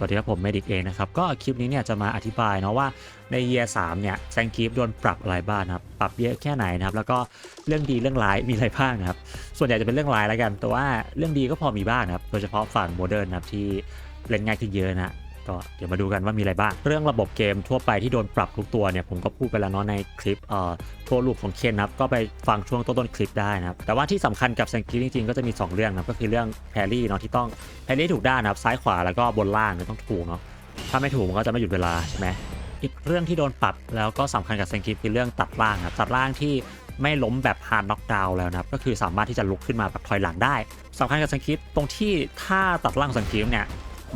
สวัสดีครับผมเมดิกเองนะครับก็คลิปนี้เนี่ยจะมาอธิบายเนาะว่าในเยียสามเนี่ยแซงกีฟโดนปรับอะไรบ้างครับปรับเยอะแค่ไหนนะครับแล้วก็เรื่องดีเรื่องร้ายมีอะไรบ้างนะครับส่วนใหญ่จะเป็นเรื่องร้ายแล้วกัน แต่ว่าเรื่องดีก็พอมีบ้างครับโดยเฉพาะฝั่งโมเดิร์นนะครับที่เล่นง่ายขึ้นเยอะนะ ก็เดี๋ยวมาดูกันว่ามีอะไรบ้าง เรื่องระบบเกมทั่วไปที่โดนปรับทุกตัวเนี่ยผมก็พูดไปแล้วเนาะในคลิปเอ่อทัวร์ลูปของเคนนะครับก็ไปฟังช่วงต้นๆคลิปได้นะครับแต่ว่าที่สำคัญกับแซงกีฟจริงๆก็จะมี 2 เรื่องนะก็คือเรื่องแพรี่เนาะที่ต้องแพรี่ถูกด้านนะครับซ้ายขวาแล้วก็บนล่างเนี่ยต้องถูกเนาะถ้าไม่ถูกมันก็จะไม่หยุดเวลาใช่ไหมอีกเรื่องที่โดนปรับแล้วก็สำคัญกับแซงกีฟคือเรื่องตัดล่างครับตัดล่างที่ไม่ล้มแบบฮาร์ดน็อกดาวน์แล้วนะครับก็คือสามารถที่จะลุกขึ้นมาแบบถอยหลังได้สำคัญกับแซงกีฟตรงที่ถ้าตัดล่างแซงกีฟเนี่ย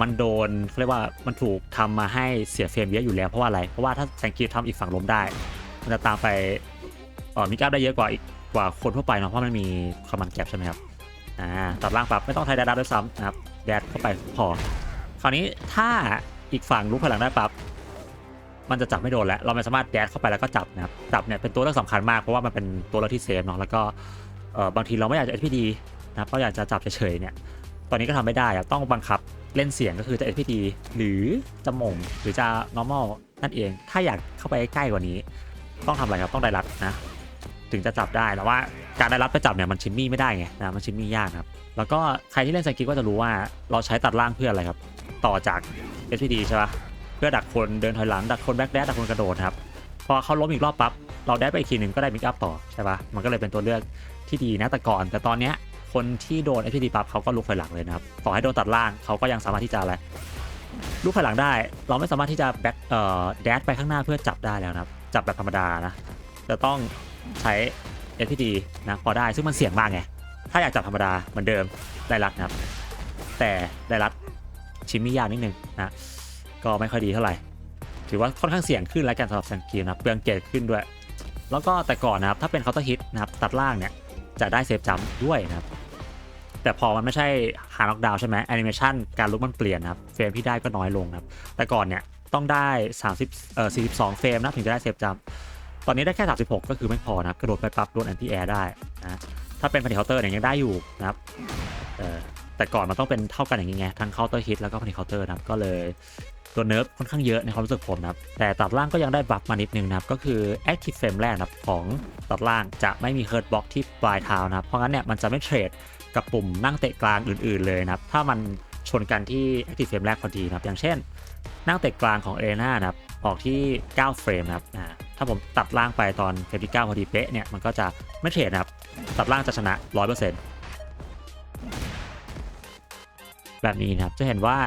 มันโดนเขาเรียกว่ามันถูกทำมาให้เสียเฟรมเยอะอยู่แล้วเพราะว่าอะไร เพราะว่าถ้าแซงกีทำอีกฝั่งล้มได้ มันจะตามไปออมีกราได้เยอะกว่าอีกกว่าคนทั่วไปเนาะเพราะมันมีคอมมานด์แกรใช่ไหมครับอ่าตัดล่างปรับไม่ต้องไทยแดดดับด้วยซ้ำนะครับแดดเข้าไปพอคราวนี้ถ้าอีกฝั่งลุกพลังได้ปั๊บมันจะจับไม่โดนแล้ว เราไม่สามารถแดดเข้าไปแล้วก็จับนะครับจับเนี่ยเป็นตัวเลือกสำคัญมากเพราะว่ามันเป็นตัวเลือกที่เซฟเนาะแล้วก็เออบางทีเราไม่อยากจะ SPD นะครับเราอยากจะจับเฉยๆเนี่ย ตอนนี้ก็ทำไม่ได้อะต้องบังคับเล่นเสียงก็คือจะ SPD หรือจะมงหรือจะ normal นั่นเอง ถ้าอยากเข้าไปใกล้กว่านี้ ต้องทำอะไรครับต้องได้รัดนะ ถึงจะจับได้แต่ว่าการได้รัดไปจับเนี่ยมันชิมมี่ไม่ได้ไงนะมันชิมมี่ยากครับ แล้วก็ใครที่เล่นสกิก็จะรู้ว่าเราใช้ตัดล่างเพื่ออะไรครับ ต่อจาก SPD ใช่ปะเพื่อดักคนเดินถอยหลังดักคนแบ็กแดดดักคนกระโดดครับพอเขาล้มอีกรอบปั๊บเราได้ไปอีกทีหนึ่งก็ได้มิกอัพต่อใช่ปะมันก็เลยเป็นตัวเลือกที่ดีนะแต่ก่อนแต่ตอนเนี้ย คนที่โดน FPD ปั๊บเขาก็ลุกถอยหลังเลยนะครับต่อให้โดนตัดล่างเขาก็ยังสามารถที่จะอะไรลุกถอยหลังได้ เราไม่สามารถที่จะแบ็คเอ่อแดดไปข้างหน้าเพื่อจับได้แล้วนะครับ จับแบบธรรมดานะจะต้องใช้ FPD นะพอได้ซึ่งมันเสี่ยงมากไงถ้าอยากจับธรรมดาเหมือนเดิมได้รัดนะครับ แต่ได้รัดชิมมี่ยากนิดนึงนะก็ไม่ค่อยดีเท่าไหร่ถือว่าค่อนข้างเสี่ยงขึ้นแล้วกันสำหรับแซงกีนะครับเปลืองเกรดขึ้นด้วย แล้วก็แต่ก่อนนะครับถ้าเป็นเคาน์เตอร์ฮิตนะครับตัดล่างเนี่ยจะได้เซฟจัมด้วยนะครับ แต่พอมันไม่ใช่ฮาร์น็อกดาวใช่ไหมแอนิเมชันการลุกมันเปลี่ยนครับ เฟรมที่ได้ก็น้อยลงครับ แต่ก่อนเนี่ยต้องได้ 30เอ่อ42 เฟรมนะถึงจะได้เซฟจัมตอนนี้ได้แค่ 36 ก็คือไม่พอนะกระโดดไปปั๊บโดนแอนตี้แอร์ได้นะถ้าเป็นพันธิเคาน์เตอร์เนี่ยยังได้อยู่นะครับเออแต่ก่อนมันต้องเป็นเท่ากันอย่างนี้ไงทั้งเคาน์เตอร์ฮิตแล้วก็พันธิเคาน์เตอร์นะครับก็เลยตัวเนิร์ฟค่อนข้างเยอะในความรู้สึกผมนะครับ แต่ตัดล่างก็ยังได้บัฟมานิดนึงนะครับ ก็คือ Active Frame แรกนะครับ ของตัดล่างจะไม่มีเฮิร์ตบ็อกที่ปลายเท้านะครับ เพราะงั้นเนี่ยมันจะไม่เทรด กับปุ่มนั่งเตะกลางอื่นๆเลยนะครับ ถ้ามันชนกันที่ Active Frame แรกพอดีนะครับ อย่างเช่น นั่งเตะกลางของเอเน่านะครับ ออกที่ 9 เฟรมนะครับอ่าถ้าผมตัดล่างไปตอนเฟรมที่ 9 พอดีเป๊ะเนี่ย มันก็จะไม่เทรดนะครับ ตัดล่างจะชนะ 100%แบบนี้นะครับ จะเห็นว่า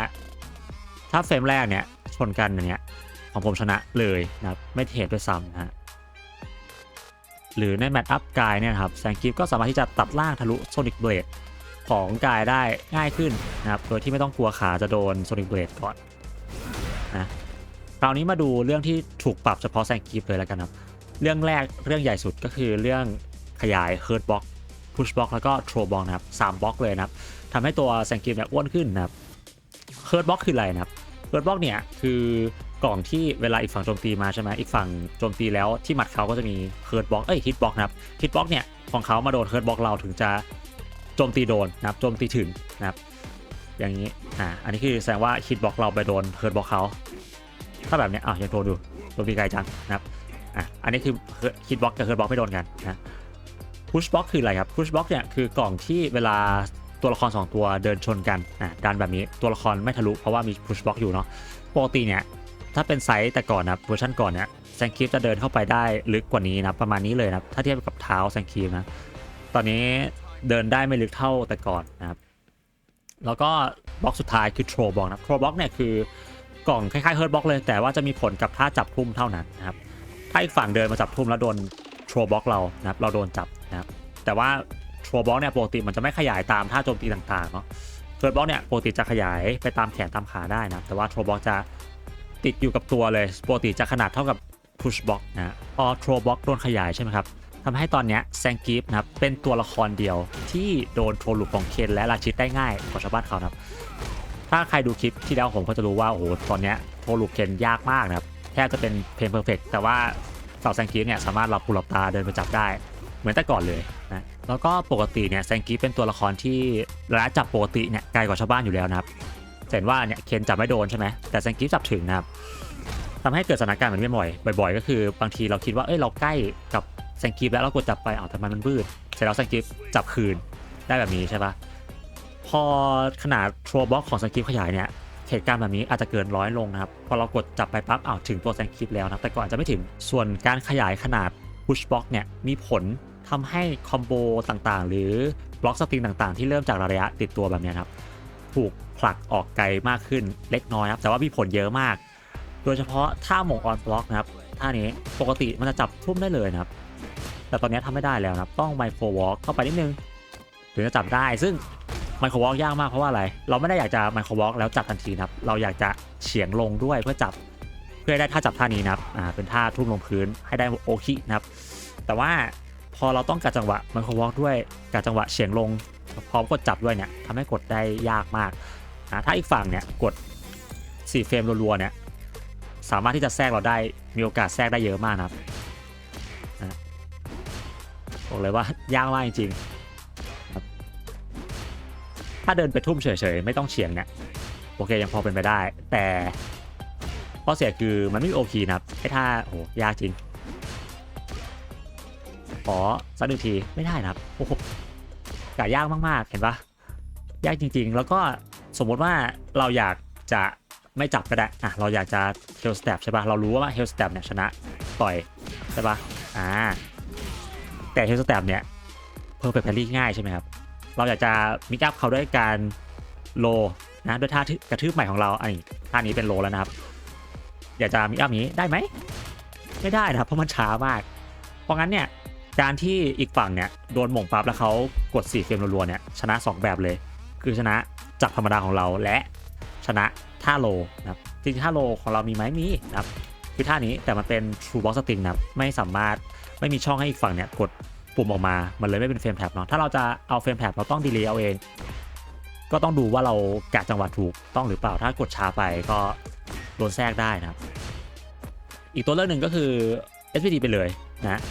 ถ้าเฟรมแรกเนี่ยชนกันอย่างเนี้ยของผมชนะเลยนะครับ ไม่เทรดด้วยซ้ำนะฮะ หรือในแมตช์อัพกายเนี่ยครับแซงกิฟก็สามารถที่จะตัดล่างทะลุโซนิกเบลดของกายได้ง่ายขึ้นนะครับ โดยที่ไม่ต้องกลัวขาจะโดนโซนิกเบลดก่อนนะคราวนี้มาดูเรื่องที่ถูกปรับเฉพาะแซงกิฟเลยแล้วกันครับ เรื่องแรกเรื่องใหญ่สุดก็คือเรื่องขยายเฮิร์ตบล็อกพุชบล็อกแล้วก็โทรบล็อกนะครับสามบล็อกเลยนะครับทำให้ตัวแซงกิฟเนี่ยอ้วนขึ้นนะครับเฮิร์ตบล็อกคืออะไรนะครับเฮิร์ตบล็อกเนี่ยคือ กล่องที่เวลาอีกฝั่งโจมตีมาใช่ไหมอีกฝั่งโจมตีแล้วที่หมัดเขาก็จะมีเฮิร์ตบ็อกเอ้ยฮิตบ็อกนะครับฮิตบล็อกเนี่ยของเขามาโดนเฮิร์ตบ็อกเราถึงจะโจมตีโดนนะครับโจมตีถึงนะครับอย่างนี้อ่าอันนี้คือแสดงว่าฮิตบล็อกเราไปโดนเฮิร์ตบ็อกเขาถ้าแบบเนี้ยอ้าวยังโดนดูโดนตีไกลจังนะครับอะอันนี้คือฮิตบล็อกกับเฮิร์ตบ็อกไม่โดนกันนะพุชบล็อกคืออะไรครับพุชบล็อกเนี่ยคือกล่องที่เวลาตัวละคร 2 ตัวเดินชนกันอะดันแบบนี้ตัวละครไม่ทะลุเพราะว่ามีพุชบ็อกอยู่เนาะปกติเนี่ย ถ้าเป็นไซส์แต่ก่อนนะเวอร์ชันก่อนเนี่ยแซงคีฟจะเดินเข้าไปได้ลึกกว่านี้นะประมาณนี้เลยนะถ้าเทียบกับเท้าแซงคีฟนะตอนนี้เดินได้ไม่ลึกเท่าแต่ก่อนนะครับแล้วก็บล็อกสุดท้ายคือโทรบล็อกนะโทรบล็อกเนี่ยคือกล่องคล้ายๆเฮิร์ตบล็อกเลยแต่ว่าจะมีผลกับท่าจับทุ่มเท่านั้นนะครับถ้าอีกฝั่งเดินมาจับทุ่มแล้วโดนโทรบล็อกเรานะครับเราโดนจับนะครับแต่ว่าโทรบล็อกเนี่ยปกติมันจะไม่ขยายตามท่าโจมตีต่างๆเนาะเฟิร์สบ็อกเนี่ยปกติจะขยายไปตามแขนตามขาได้นะแต่ว่าโทรบ็อกจะ ติดอยู่กับตัวเลยปกติจะขนาดเท่ากับพุชบ็อกนะพอโทรบ็อกโดนขยายใช่ไหมครับทำให้ตอนเนี้ยแซงกีฟนะครับเป็นตัวละครเดียวที่โดนโทรลูปของเคนและราชิตได้ง่ายกว่าชาวบ้านเขานะครับ ถ้าใครดูคลิปที่แล้วผมก็จะรู้ว่าโอ้โหตอนเนี้ยโทรลูปเคนยากมากนะครับแทบจะเป็นเพลงเพอร์เฟกแต่ว่าฝั่งแซงกีฟเนี่ยสามารถหลับหูหลับตาเดินไปจับได้เหมือนแต่ก่อนเลยนะแล้วก็ปกติเนี่ยแซงกีฟเป็นตัวละครที่ระยะจับปกติเนี่ยไกลกว่าชาวบ้านอยู่แล้วนะครับ เห็นว่าเนี่ยเคนจับไม่โดนใช่ไหมแต่แซงกิฟจับถึงนะครับทำให้เกิดสถานการณ์แบบนี้บ่อยบ่อยๆ ก็คือบางทีเราคิดว่าเอ้ยเราใกล้กับแซงกิฟแล้วเรากดจับไปอ้าวทำไมมันบืดเสร็จแล้วแซงกิฟจับคืนได้แบบนี้ใช่ปะพอขนาดทรบล็อกของแซงกิฟขยายเนี่ยเหตุการณ์แบบนี้อาจจะเกินร้อยลงนะครับ พอเรากดจับไปปั๊บอ้าวถึงตัวแซงกิฟแล้วนะแต่ก่อนอาจจะไม่ถึงส่วนการขยายขนาด push block เนี่ยมีผลทำให้คอมโบต่างๆ หรือบล็อกสตริงต่างๆ ที่เริ่มจากระยะติดตัวแบบนี้ครับ ถูก ผลักออกไกลมากขึ้นเล็กน้อยครับ แต่ว่ามีผลเยอะมาก โดยเฉพาะท่าหมงออนบล็อกนะครับท่านี้ปกติมันจะจับทุ่มได้เลยนะครับ แต่ตอนนี้ทำไม่ได้แล้วนะครับ ต้องไมโครวอล์กเข้าไปนิดนึงถึงจะจับได้ซึ่งไมโครวอล์กยากมากเพราะว่าอะไร เราไม่ได้อยากจะไมโครวอล์กแล้วจับทันทีนะครับ เราอยากจะเฉียงลงด้วยเพื่อจับเพื่อได้ท่าจับท่านี้นะครับอ่าเป็นท่าทุ่มลงพื้นให้ได้โอคินะครับ แต่ว่าพอเราต้องการจังหวะไมโครวอล์กด้วยการจังหวะเฉียงลงพร้อมกดจับด้วยเนี่ยทำให้กดได้ยากมาก นะถ้าอีกฝั่งเนี่ยกด4เฟรมรัวๆเนี่ยสามารถที่จะแทรกเราได้มีโอกาสแทรกได้เยอะมากนะครับบอกเลยว่ายากมากจริงๆถ้าเดินไปทุ่มเฉยๆ ไม่ต้องเฉียงเนี่ยโอเคยังพอเป็นไปได้ แต่ข้อเสียคือมันไม่มีโอพีนะครับไอ้ท่าโหยากจริงขอสักหนึ่งทีไม่ได้นะครับโอ้โหกะยากมากๆ เห็นปะยากจริงๆ แล้วก็ สมมติว่าเราอยากจะไม่จับก็ได้อะเราอยากจะเฮลสเตปใช่ปะเรารู้ว่าเฮลสเตปเนี่ยชนะต่อยใช่ปะอ่าแต่เฮลสเตปเนี่ยเพิ่มไปแพลรี่ง่ายใช่ไหมครับเราอยากจะมิกอัพเขาด้วยการโลนะด้วยท่ากระทืบใหม่ของเราอันนี้ท่านี้เป็นโลแล้วนะครับ อยากจะมิกอัพนี้ได้ไหมไม่ได้นะครับเพราะมันช้ามาก เพราะงั้นเนี่ยการที่อีกฝั่งเนี่ยโดนหม่งปั๊บแล้วเขากด4เฟรมรัวๆเนี่ยชนะ 2 แบบเลย คือชนะจากธรรมดาของเราและชนะท่าโลนะครับจริงท่าโลของเรามีไหมมีนะครับคือท่านี้แต่มันเป็น True Box String นะครับไม่สามารถไม่มีช่องให้อีกฝั่งเนี่ยกดปุ่มออกมา มันเลยไม่เป็นเฟรมแท็บเนาะ ถ้าเราจะเอาเฟรมแท็บเราต้องดีเลย์เอาเอง ก็ต้องดูว่าเรากะจังหวะถูกต้องหรือเปล่า ถ้ากดช้าไปก็โดนแทรกได้นะครับ อีกตัวเลือกหนึ่งก็คือ SPD ไปเลยนะ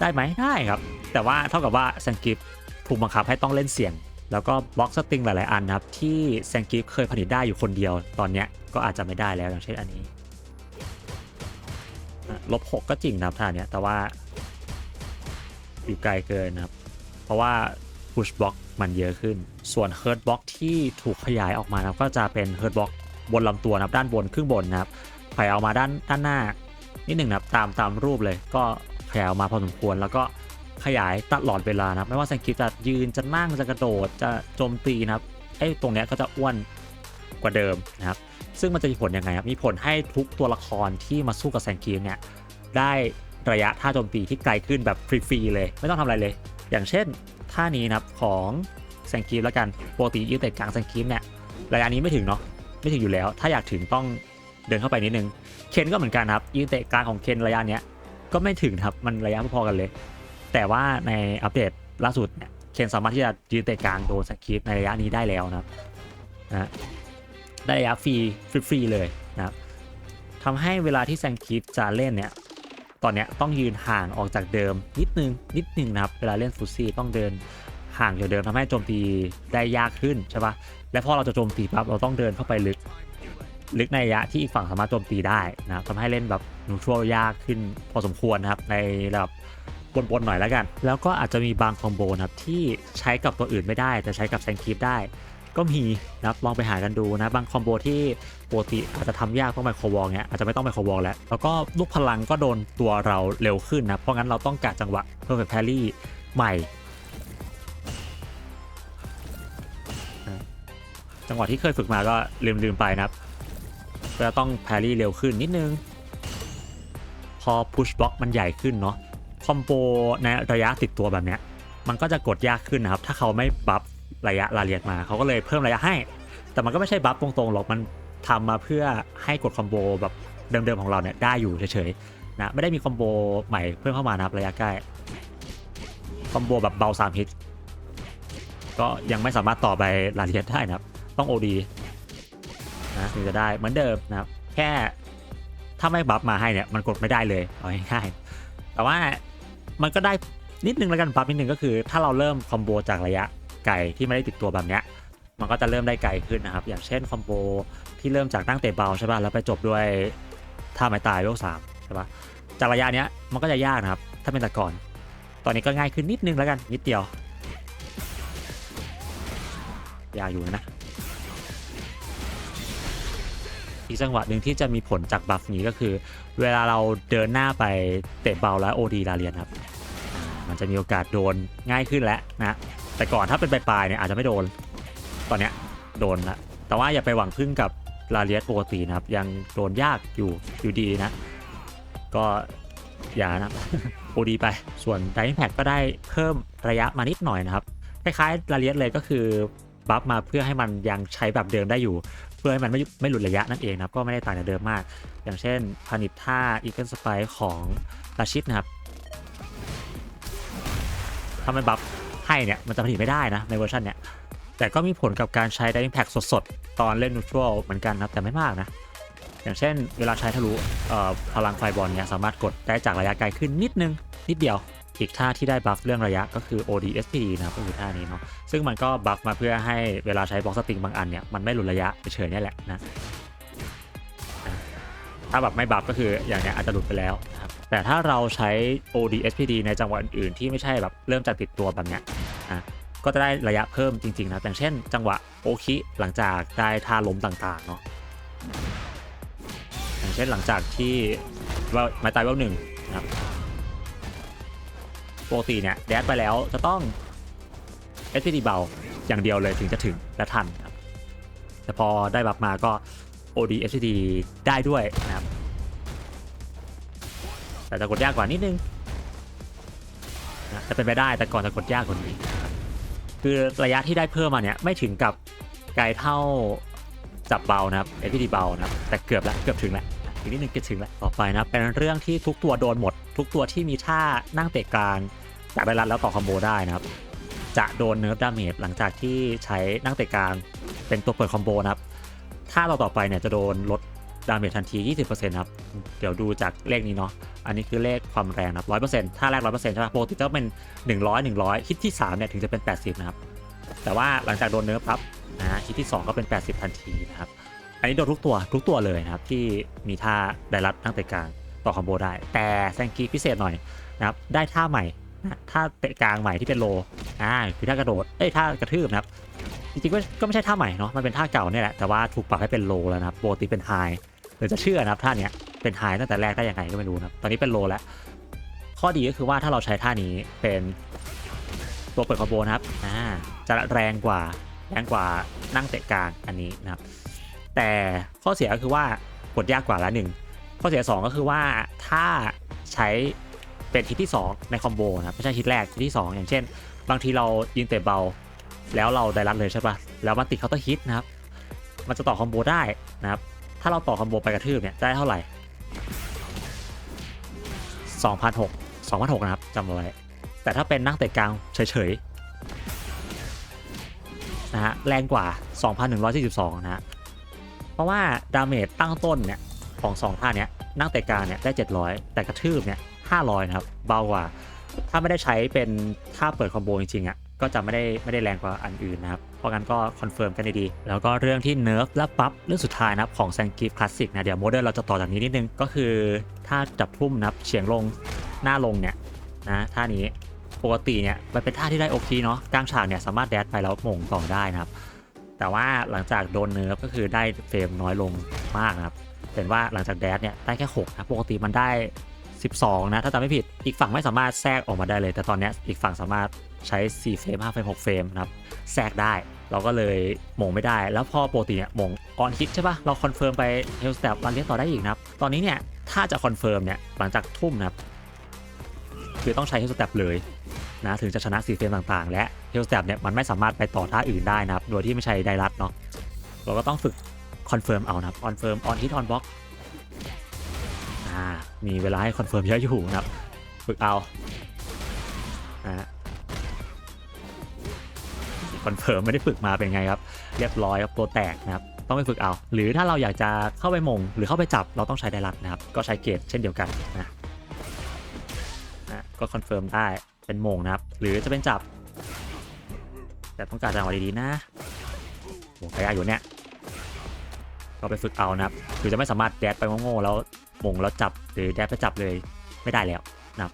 ได้ไหมได้ครับ แต่ว่าเท่ากับว่าแซงกิฟถูกบังคับให้ต้องเล่นเสียง แล้วก็บล็อกสตริงหลาย ๆ อันนะครับ ที่แซงกิฟเคยผลิตได้อยู่คนเดียว ตอนเนี้ยก็อาจจะไม่ได้แล้วอย่างเช่นอันนี้ลบหกก็จริงนะครับท่าเนี้ยแต่ว่าอยู่ไกลเกินนะครับ เพราะว่า push block มันเยอะขึ้น ส่วน hurt block ที่ถูกขยายออกมานะครับก็จะเป็น hurt block บนลำตัวนะครับด้านบนครึ่งบนนะครับขยายออกมาด้านด้านหน้านิดหนึ่งนะครับตามตามรูปเลยก็ขยายออกมาพอสมควรแล้วก็ ขยายตลอดเวลานะครับไม่ว่าแซงกิฟจะยืนจะนั่งจะกระโดดจะโจมตีนะครับไอ้ตรงเนี้ยก็จะอ้วนกว่าเดิมนะครับ ซึ่งมันจะมีผลยังไงครับมีผลให้ทุกตัวละครที่มาสู้กับแซงกิเนี่ยได้ระยะท่าโจมตีที่ไกลขึ้นแบบฟรีๆเลย ไม่ต้องทำอะไรเลย อย่างเช่นท่านี้นะครับของแซงกิฟแล้วกันปกติยืดเตะกลางแซงกิฟเนี่ยระยะนี้ไม่ถึงเนาะไม่ถึงอยู่แล้ว ถ้าอยากถึงต้องเดินเข้าไปนิดนึงเคนก็เหมือนกันครับยืนเตะกลางของเคนระยะเนี้ยก็ไม่ถึงครับมันระยะพอๆกันเลย แต่ว่าในอัปเดตล่าสุดเนี่ยเคนสามารถที่จะยืนเตะกลางโดนสกิปในระยะนี้ได้แล้วนะครับนะได้ระยะฟรีฟรีเลยนะครับทำให้เวลาที่แซงคิปจะเล่นเนี่ยตอนเนี้ยต้องยืนห่างออกจากเดิมนิดนึงนิดนึงนะครับเวลาเล่นฟุตซี่ต้องเดินห่างจากเดิมทำให้โจมตีได้ยากขึ้นใช่ปะและพอเราจะโจมตีปั๊บเราต้องเดินเข้าไปลึก ลึกในระยะที่อีกฝั่งสามารถโจมตีได้นะครับทำให้เล่นแบบนูทรัลยากขึ้นพอสมควรนะครับในระดับ บนๆหน่อยแล้วกัน แล้วก็อาจจะมีบางคอมโบนะครับที่ใช้กับตัวอื่นไม่ได้ แต่ใช้กับแซงคีฟได้ ก็มีนะครับลองไปหากันดูนะบางคอมโบที่ปกติอาจจะทำยากเพราะไมโครวอลเนี้ยอาจจะไม่ต้องไมโครวอลแล้ว แล้วก็ลูกพลังก็โดนตัวเราเร็วขึ้นนะเพราะงั้นเราต้องกะจังหวะเพิ่มแพรรี่ใหม่จังหวะที่เคยฝึกมาก็ลืมลืมๆไปนะครับก็ต้องแพรรี่เร็วขึ้นนิดนึง พอพุชบล็อกมันใหญ่ขึ้นเนาะ คอมโบในระยะติดตัวแบบเนี้ยมันก็จะกดยากขึ้นนะครับ ถ้าเขาไม่บัฟระยะลาเลียดมา เขาก็เลยเพิ่มระยะให้ แต่มันก็ไม่ใช่บัฟตรงๆหรอกมันทำมาเพื่อให้กดคอมโบแบบเดิมๆของเราเนี่ยได้อยู่เฉยๆนะไม่ได้มีคอมโบใหม่เพิ่มเข้ามานะครับระยะใกล้คอมโบแบบเบา3ฮิตก็ยังไม่สามารถต่อไปลาเลียดได้นะครับ ต้อง OD นะถึงจะได้เหมือนเดิมนะครับ แค่ถ้าไม่บัฟมาให้เนี่ยมันกดไม่ได้เลยเอาง่ายๆแต่ว่า มันก็ได้นิดนึงแล้วกันบัฟนิดนึงก็คือ ถ้าเราเริ่มคอมโบจากระยะไกลที่ไม่ได้ติดตัวแบบเนี้ยมันก็จะเริ่มได้ไกลขึ้นนะครับ อย่างเช่นคอมโบที่เริ่มจากตั้งเตะเบาใช่ป่ะแล้วไปจบด้วยท่าไม้ตายเวลสามใช่ป่ะจากระยะเนี้ยมันก็จะยากนะครับ ถ้าเป็นแต่ก่อน ตอนนี้ก็ง่ายขึ้นนิดนึงแล้วกันนิดเดียวยากอยู่นะอีกจังหวะหนึ่งที่จะมีผลจากบัฟนี้ก็คือ เวลาเราเดินหน้าไปเตะเบาแล้วโอดีลาเรียนครับ มันจะมีโอกาสโดนง่ายขึ้นแล้วนะแต่ก่อนถ้าเป็นปลายๆเนี่ยอาจจะไม่โดน ตอนเนี้ยโดนละแต่ว่าอย่าไปหวังพึ่งกับลาเลียสปกตินะครับ ยังโดนยากอยู่อยู่ดีนะ ก็อย่านะโอดีไปส่วน d ด i แพ c ก็ได้เพิ่มระยะมานิดหน่อยนะครับคล้ายๆลาเลียสเลยก็คือบัฟมาเพื่อให้มันยังใช้แบบเดิมได้อยู่ เพื่อให้มันไม่ไม่หลุดระยะนั่นเองนะครับก็ไม่ได้ต่างจากเดิมมาก อย่างเช่นผนิตท่าอีเกิลสไปของราชิดนะครับ ถ้ามันบัฟให้เนี่ย มันจะผลิตไม่ได้นะ ในเวอร์ชันเนี้ย แต่ก็มีผลกับการใช้ d ด i แพ c สดๆ ตอนเล่นนูทรัลเหมือนกันนะครับ แต่ไม่มากนะ อย่างเช่นเวลาใช้ทะลุพลังไฟบอลเนี่ยสามารถกดได้จากระยะไกลขึ้นนิดนึง นิดเดียว อีกท่าที่ได้บัฟเรื่องระยะก็คือ ODSPD นะครับก็คือท่านี้เนาะ ซึ่งมันก็บัฟมาเพื่อให้เวลาใช้บล็อกสติงบางอันเนี่ยมันไม่หลุดระยะเฉยๆนี่แหละนะถ้าแบบไม่บัฟก็คืออย่างเนี้ยอาจจะหลุดไปแล้วนะครับ แต่ถ้าเราใช้ ODSPD ในจังหวะอื่นๆที่ไม่ใช่แบบเริ่มจากติดตัวแบบเนี้ยนะก็จะได้ระยะเพิ่มจริงๆนะอย่างเช่น จังหวะโอคิหลังจากได้ท่าล้มต่างๆเนาะอย่างเช่นหลังจากที่ว่าไม้ตายเวลหนึ่งนะครับปกติเนี่ยแดดไปแล้วจะต้อง SPD เบาอย่างเดียวเลยถึงจะถึงและทันครับแต่พอได้บัฟมาก็ OD SPD ได้ด้วยนะครับ แต่จะกดยากกว่านิดนึงนะจะเป็นไปได้แต่ก่อนจะกดยากกว่านี้คือระยะที่ได้เพิ่มมาเนี่ยไม่ถึงกับไกลเท่าจับเบานะครับ SPD เบานะครับแต่เกือบแล้วเกือบถึงแล้วอีกนิดนึงจะถึงแล้วต่อไปนะครับเป็นเรื่องที่ทุกตัวโดนหมด ทุกตัวที่มีท่านั่งเตะกลางจากได้รัดแล้วต่อคอมโบได้นะครับ จะโดนเนิร์ฟดาเมจหลังจากที่ใช้นั่งเตะกลางเป็นตัวเปิดคอมโบนะครับท่าต่อต่อไปเนี่ยจะโดนลดดาเมจทันที 20%ครับ เดี๋ยวดูจากเลขนี้เนาะ อันนี้คือเลขความแรงนะครับ100%ท่าแรก100%ใช่ไหมปกติจะเป็น100 100ฮิตที่3เนี่ยถึงจะเป็น80นะครับ แต่ว่าหลังจากโดนเนิร์ฟปั๊บนะฮะฮิตที่2ก็เป็น80ทันทีนะครับ อันนี้โดนทุกตัวทุกตัวเลยนะครับที่มีท่าไดรัดนั่งเตะกลางต่อคอมโบได้ แต่แซงกีพิเศษหน่อยนะครับ ได้ท่าใหม่นะท่าเตะกลางใหม่ที่เป็นโล อ่า คือท่ากระโดด เอ้ย ท่ากระทืบนะครับ จริงๆ ก็ไม่ใช่ท่าใหม่เนาะ มันเป็นท่าเก่าเนี่ยแหละ แต่ว่าถูกปรับให้เป็นโลแล้วนะครับปกติเป็นไฮหรือจะเชื่อนะครับท่าเนี้ย เป็นไฮตั้งแต่แรกได้ยังไงก็ไม่รู้นะครับตอนนี้เป็นโลแล้ว ข้อดีก็คือว่าถ้าเราใช้ท่านี้เป็นตัวเปิดคอมโบนะครับอ่าจะแรงกว่าแรงกว่านั่งเตะกลางอันนี้นะครับ แต่ข้อเสียก็คือว่ากดยากกว่าละหนึ่งข้อเสีย 2 ก็คือว่าถ้าใช้เป็นฮิตที่ 2 ในคอมโบนะครับไม่ใช่ฮิตแรกฮิตที่ 2 อย่างเช่น บางทีเรายิงเตะเบา แล้วเราได้รับเลยใช่ปะแล้วมันติดเคาน์เตอร์ฮิตนะครับ มันจะต่อคอมโบได้นะครับ ถ้าเราต่อคอมโบไปกระทืบเนี่ยได้เท่าไหร่ 2,006 2,006นะครับจำเอาไว้ แต่ถ้าเป็นนั่งเตะกลางเฉยๆนะฮะแรงกว่า 2,142 นะฮะเพราะว่าดาเมจตั้งต้นเนี่ยของสองท่าเนี้ยนั่งเตะกลางเนี่ยได้ 700 แต่กระทืบเนี่ย500 นะครับ เบากว่า ถ้าไม่ได้ใช้เป็นท่าเปิดคอมโบจริงๆอะ ก็จะไม่ได้ไม่ได้แรงกว่าอันอื่นนะครับ เพราะงั้นก็คอนเฟิร์มกันดีๆ แล้วก็เรื่องที่เนิร์ฟและปั๊บเรื่องสุดท้ายนะครับของแซงกิฟคลาสสิกนะเดี๋ยวโมเดลเราจะต่อจากนี้นิดนึงก็คือถ้าจับทุ่มนะครับเฉียงลงหน้าลงเนี่ยนะท่านี้ปกติเนี่ยมันเป็นท่าที่ได้โอเคเนาะกลางฉากเนี่ยสามารถแดดไปแล้วม่งต่อได้นะครับ แต่ว่าหลังจากโดนเนิร์ฟก็คือได้เฟรมน้อยลงมากนะครับเห็นว่าหลังจากแดดเนี่ยได้แค่6นะปกติมันได้ 12 นะ ถ้าจำไม่ผิดอีกฝั่งไม่สามารถแทรกออกมาได้เลย แต่ตอนนี้อีกฝั่งสามารถ ใช้ 4 เฟรม 5 เฟรม 6 เฟรมนะครับ แทรกได้ เราก็เลยหมงไม่ได้ แล้วพอปกติเนี่ยหมงออนฮิตใช่ปะเราคอนเฟิร์มไปเฮลสเตปรันเลี้ยนต่อได้อีกนะครับ ตอนนี้เนี่ย ถ้าจะคอนเฟิร์มเนี่ย หลังจากทุ่มนะครับ คือต้องใช้เฮลสเตปเลยนะ ถึงจะชนะ 4 เฟรมต่างๆ และเฮลสเตปเนี่ย มันไม่สามารถไปต่อท่าอื่นได้นะครับ โดยที่ไม่ใช้ไดรัตเนาะ เราก็ต้องฝึกคอนเฟิร์มเอานะครับ คอนเฟิร์มออนฮิตออนบล็อกอ่ามีเวลาให้คอนเฟิร์มเยอะอยู่นะครับ ฝึกเอา คอนเฟิร์มไม่ได้ฝึกมาเป็นไงครับ เรียบร้อยครับตัวแตกนะครับต้องไปฝึกเอา หรือถ้าเราอยากจะเข้าไปมง หรือเข้าไปจับเราต้องใช้ไดรัตนะครับ ก็ใช้เกรดเช่นเดียวกันนะนะก็คอนเฟิร์มได้เป็นมงนะครับ หรือจะเป็นจับ แต่ต้องการจังหวะดีๆนะโอ้ใครอยู่เนี่ยก็ไปฝึกเอานะครับคือจะไม่สามารถแดดไปโง่ๆแล้วมงแล้วจับหรือแดดไปจับเลยไม่ได้แล้วนะครับ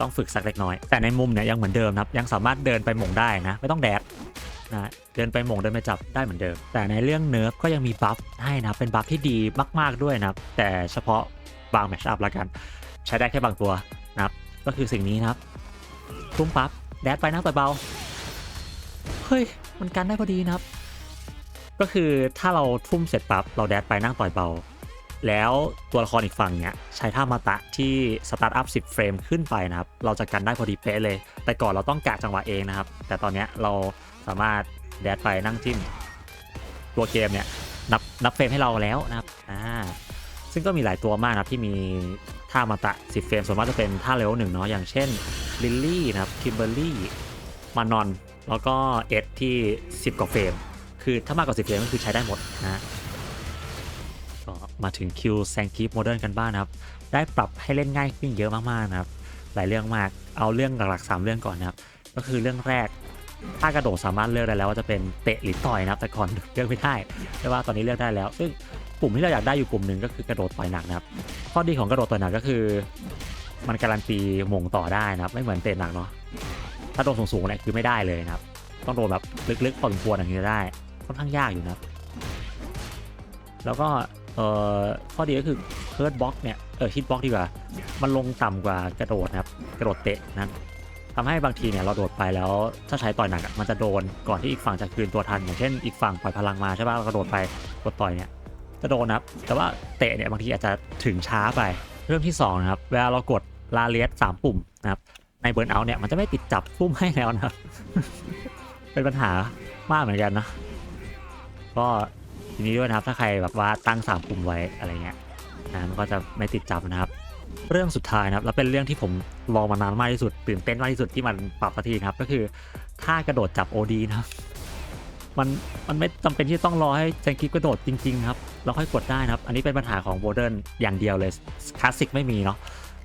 ต้องฝึกสักเล็กน้อย แต่ในมุมเนี่ยยังเหมือนเดิมนะครับ ยังสามารถเดินไปหมงได้นะ ไม่ต้องแดดนะเดินไปหมงเดินไปจับได้เหมือนเดิม แต่ในเรื่องเนิร์ฟก็ยังมีบัฟให้นะเป็นบัฟที่ดีมาก ๆด้วยนะครับแต่เฉพาะบางแมชอัพละกัน ใช้ได้แค่บางตัวนะครับก็คือสิ่งนี้นะครับทุ่มปั๊บแดดไปนั่งต่อยเบาเฮ้ยมันกันได้พอดีนะครับ ก็คือถ้าเราทุ่มเสร็จปั๊บเราแดดไปนั่งต่อยเบา แล้วตัวละครอีกฝั่งเนี่ยใช้ท่ามาตะที่สตาร์ทอัพ10 เฟรมขึ้นไปนะครับ เราจะกันได้พอดีเป๊ะเลย แต่ก่อนเราต้องกะจังหวะเองนะครับ แต่ตอนเนี้ยเราสามารถแดดไปนั่งจิ้มตัวเกมเนี่ยนับนับเฟรมให้เราแล้วนะครับอ่าซึ่งก็มีหลายตัวมากนะครับที่มีท่ามาตะ 10 เฟรม ส่วนมากจะเป็นท่าเลเวลหนึ่งเนาะอย่างเช่นลิลลี่นะครับคิมเบอร์รี่มานอน แล้วก็เอ็ดที่ 10 กว่าเฟรม คือถ้ามากกว่า 10 เฟรมก็คือใช้ได้หมดนะ มาถึงคิวแซงคีฟโมเดิร์นกันบ้างนะครับ ได้ปรับให้เล่นง่ายขึ้นเยอะมากๆนะครับ หลายเรื่องมากเอาเรื่องหลักๆ3เรื่องก่อนนะครับ ก็คือเรื่องแรกถ้ากระโดดสามารถเลือกได้แล้วว่าจะเป็นเตะหรือต่อยนะครับ แต่ก่อนเลือกไม่ได้แต่ว่าตอนนี้เลือกได้แล้ว ซึ่งปุ่มที่เราอยากได้อยู่ปุ่มหนึ่งก็คือกระโดดต่อยหนักนะครับข้อดีของกระโดดต่อยหนักก็คือ มันการันตีหม่งต่อได้นะครับ ไม่เหมือนเตะหนักเนาะถ้าโดนสูงๆเนี่ยคือไม่ได้เลยนะครับ ต้องโดนแบบลึกๆพอสมควรอย่างนี้จะได้ค่อนข้างยากอยู่นะครับ แล้วก็ เอ่อข้อดีก็คือเคิร์ดบล็อกเนี่ยเออฮิตบล็อกดีกว่า มันลงต่ำกว่ากระโดดนะครับกระโดดเตะนะทำให้บางทีเนี่ยเราโดดไปแล้วถ้าใช้ต่อยหนักมันจะโดนก่อนที่อีกฝั่งจะคืนตัวทัน อย่างเช่นอีกฝั่งปล่อยพลังมาใช่ป่ะเรากระโดดไปกดต่อยเนี่ยจะโดนนะครับแต่ว่าเตะเนี่ยบางทีอาจจะถึงช้าไปเรื่องที่สองนะครับเวลาเรากดลาเลียสสามปุ่มนะครับในเบิร์นเอาเนี่ยมันจะไม่ติดจับปุ่มให้แล้วนะเป็นปัญหามากเหมือนกันนะก็ ทีนี้ด้วยนะครับถ้าใครแบบว่าตั้งสามปุ่มไว้อะไรเงี้ยนะมันก็จะไม่ติดจับนะครับ เรื่องสุดท้ายนะครับ แล้วเป็นเรื่องที่ผมรอมานานมากที่สุด ตื่นเต้นมากที่สุดที่มันปรับสักทีนะครับ ก็คือถ้ากระโดดจับ OD นะครับมันมันไม่จำเป็นที่ต้องรอให้แจงกิฟกระโดดจริงๆครับเราค่อยกดได้นะครับ อันนี้เป็นปัญหาของโมเดิร์นอย่างเดียวเลยคลาสสิกไม่มีเนาะ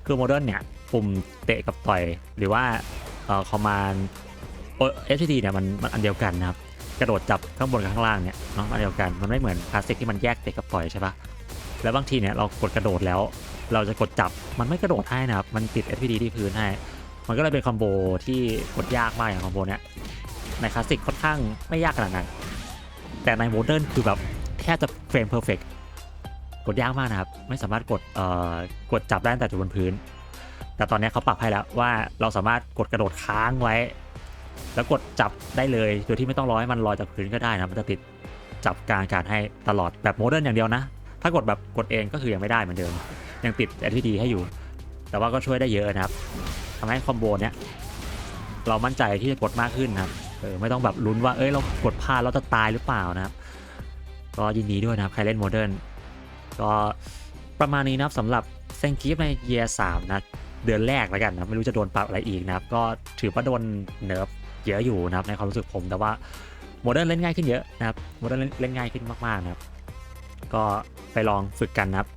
คือโมเดิร์นเนี่ยปุ่มเตะกับต่อยหรือว่าเอ่อคอมมานด์เอชดีเนี่ยมันมันอันเดียวกันนะครับ ระโดดจับข้างบนกับข้างล่างเนี่ยเนาะอันเดียวกันมันไม่เหมือนคลาสสิกที่มันแยกเตะกับต่อยใช่ปะแล้วบางทีเนี่ยเรากดกระโดดแล้ว เราจะกดจับมันไม่กระโดดให้นะครับมันติด SPD ที่พื้นให้มันก็เลยเป็นคอมโบที่กดยากมากอย่างคอมโบเนี้ยในคลาสสิกค่อนข้างไม่ยากขนาดนั้นแต่ในโมเดิร์นคือแบบแทบจะเฟรมเพอร์เฟกกดยากมากนะครับ ไม่สามารถกดเอ่อกดจับได้แต่อยู่บนพื้น แต่ตอนนี้เขาปรับให้แล้วว่าเราสามารถกดกระโดดค้างไว้ แล้วกดจับได้เลยโดยที่ไม่ต้องรอให้มันลอยจากพื้นก็ได้นะมันจะติดจับกลางอากาศให้ตลอดแบบโมเดิร์นอย่างเดียวนะ ถ้ากดแบบกดเองก็คือยังไม่ได้เหมือนเดิม ยังติด SPD ให้อยู่ แต่ว่าก็ช่วยได้เยอะนะครับทำให้คอมโบเนี้ยเรามั่นใจที่จะกดมากขึ้นนะครับเออไม่ต้องแบบลุ้นว่าเอ้ยเรากดพลาดเราจะตายหรือเปล่านะครับก็ยินดีด้วยนะครับใครเล่นโมเดิร์นก็ประมาณนี้นะครับสำหรับเซงกิฟในเยียสามนะเดือนแรกแล้วกันนะไม่รู้จะโดนปรับอะไรอีกนะครับก็ถือว่าโดนเนิร์ฟ เยอะอยู่นะครับในความรู้สึกผมแต่ว่าโมเดิร์นเล่นง่ายขึ้นเยอะนะครับโมเดิร์นเล่นง่ายขึ้นมากๆนะครับก็ไปลองฝึกกันนะครับ